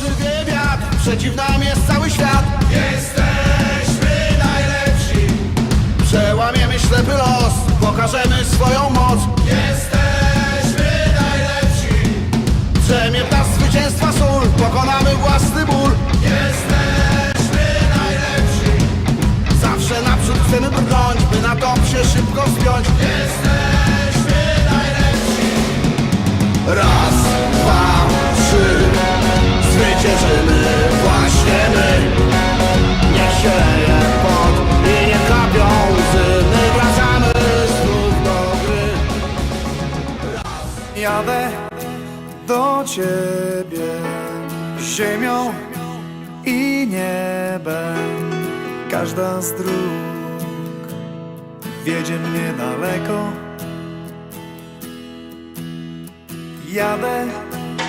wyrwie wiatr Przeciw nam jest cały świat. Jesteśmy najlepsi. Przełamiemy ślepy los. Pokażemy swoją moc. Jesteśmy najlepsi. Drzemie w nas zwycięstwa sól. Pokonamy własny ból. Jesteśmy najlepsi. Zawsze naprzód chcemy brnąć By na top się szybko wspiąć Jesteśmy Jadę do ciebie ziemią i niebem. Każda z dróg wiedzie mnie daleko. Jadę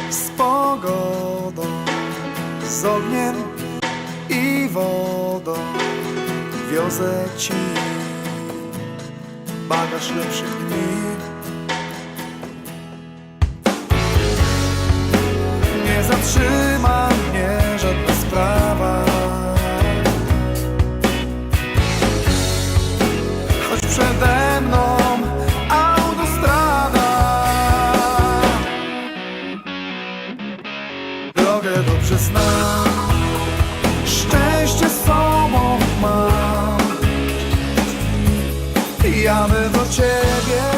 z pogodą, z ogniem i wodą. Wiozę ci bagaż lepszych dni. Nie zatrzyma mnie żadna sprawa. Choć przede mną autostrada. Drogę dobrze znam Szczęście z sobą mam. Jadę do ciebie